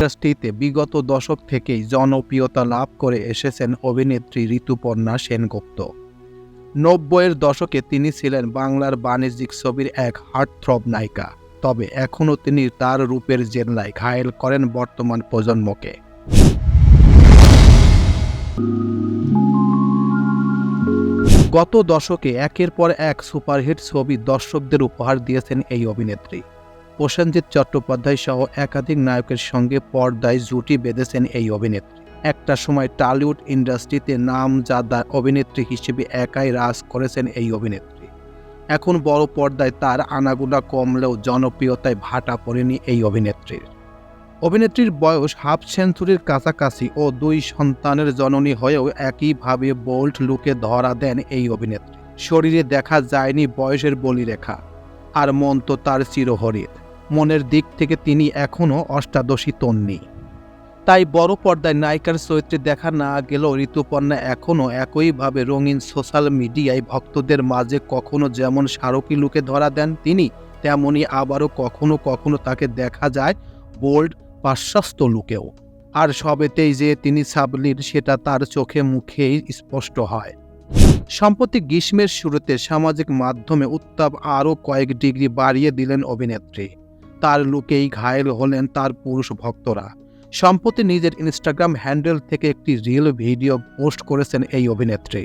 ইন্ডাস্ট্রিতে বিগত দশক থেকেই জনপ্রিয়তা লাভ করে এসেছেন অভিনেত্রী ঋতুপর্ণা সেনগুপ্ত। নব্বইয়ের দশকে তিনি ছিলেন বাংলার বাণিজ্যিক ছবির এক হার্টথ্রব নায়িকা, তবে এখনও তিনি তার রূপের জেল্লায় ঘায়েল করেন বর্তমান প্রজন্মকে। গত দশকে একের পর এক সুপারহিট ছবি দর্শকদের উপহার দিয়েছেন এই অভিনেত্রী। প্রসেনজিৎ চট্টোপাধ্যায় সহ একাধিক নায়কের সঙ্গে পর্দায় জুটি বেঁধেছেন এই অভিনেত্রী। একটা সময় টলিউড ইন্ডাস্ট্রিতে নাম নামজাদা অভিনেত্রী হিসেবে একাই রাজ করেছেন এই অভিনেত্রী। এখন বড় পর্দায় তার আনাগোনা কমলেও জনপ্রিয়তায় ভাটা পড়েনি এই অভিনেত্রীর। অভিনেত্রীর বয়স হাফ সেঞ্চুরির কাছাকাছি ও দুই সন্তানের জননী হয়েও একইভাবে বোল্ড লুকে ধরা দেন এই অভিনেত্রী। শরীরে দেখা যায়নি বয়সের বলিরেখা, আর মন তো তার চিরহরিত। মনের দিক থেকে তিনি এখনও অষ্টাদশী তন্নি। তাই বড় পর্দায় নায়িকার চরিত্রে দেখা না গেলেও ঋতুপর্ণা এখনও একইভাবে রঙিন সোশ্যাল মিডিয়ায় ভক্তদের মাঝে কখনো যেমন স্মারকী লুকে ধরা দেন তিনি, তেমনি আবারও কখনো কখনো তাকে দেখা যায় বোল্ড পাশ্চাত্য লুকেও। আর সবেতেই যে তিনি সাবলির সেটা তার চোখে মুখেই স্পষ্ট হয়। সম্প্রতি গ্রীষ্মের শুরুতে সামাজিক মাধ্যমে উত্তাপ আরও কয়েক ডিগ্রি বাড়িয়ে দিলেন অভিনেত্রী। তার লুকেই ঘায়েল হলেন তার পুরুষ ভক্তরা। সম্প্রতি নিজের ইনস্টাগ্রাম হ্যান্ডেল থেকে একটি রিল ভিডিও পোস্ট করেছেন এই অভিনেত্রী।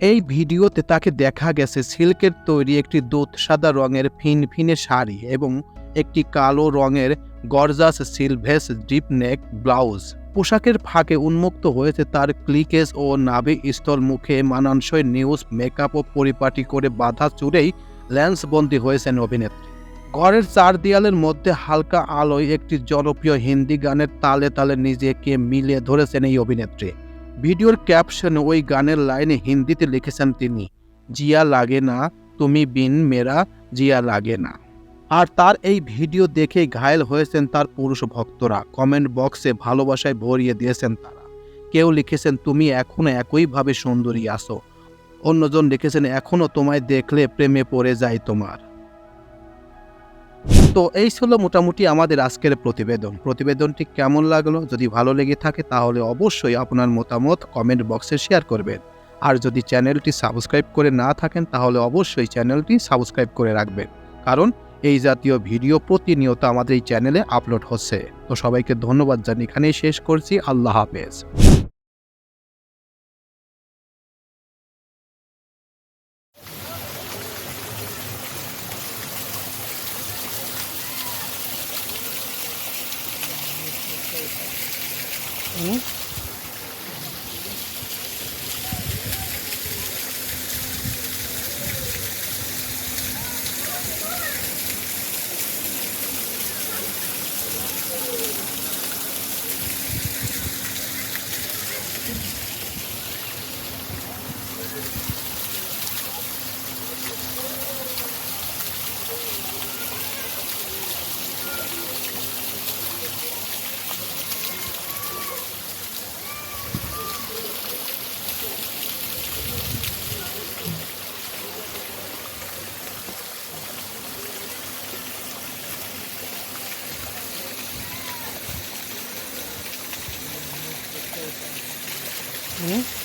এই ভিডিওতে তাকে দেখা গেছে সিল্কের তৈরি একটি দুধ সাদা রঙের ফিনফিনে শাড়ি এবং একটি কালো রঙের gorgeous sleeveless deep neck blouse. পোশাকের ফাঁকে উন্মুক্ত হয়েছে তার ক্লিকেজ ও নাভি স্থল মুখে মানানসই নিউজ মেকআপ ও পরিপাটি করে বাধা চুড়েই ল্যান্সবন্দি হয়েছেন অভিনেত্রী। ঘরের চার দেয়ালের মধ্যে হালকা আলোয় একটি জনপ্রিয় হিন্দি গানের তালে তালে নিজেকে মিলে ধরেছেন এই অভিনেত্রী। ভিডিওর ক্যাপশনে ওই গানের লাইনে হিন্দিতে লিখেছেন তিনি, জিয়া লাগে না, তুমি বিন মেরা, জিয়া লাগে না। আর তার এই ভিডিও দেখে ঘায়েল হয়েছেন তার পুরুষ ভক্তরা। কমেন্ট বক্সে ভালোবাসায় ভরিয়ে দিয়েছেন তারা। কেউ লিখেছেন, তুমি এখনও একইভাবে সুন্দরী আসো অন্যজন লিখেছেন এখনও তোমায় দেখলে প্রেমে পড়ে যায় তোমার। তো এই ছিল মোটামুটি আমাদের আজকের প্রতিবেদন। প্রতিবেদনটি কেমন লাগল? যদি ভালো লেগে থাকে তাহলে অবশ্যই আপনার মতামত কমেন্ট বক্সে শেয়ার করবেন। আর যদি চ্যানেলটি সাবস্ক্রাইব করে না থাকেন তাহলে অবশ্যই চ্যানেলটি সাবস্ক্রাইব করে রাখবেন। কারণ এই জাতীয় ভিডিও প্রতিনিয়ত আমাদের এই চ্যানেলে আপলোড হচ্ছে। তো সবাইকে ধন্যবাদ জানি এখানেই শেষ করছি। আল্লাহ হাফেজ। Okay. Okay.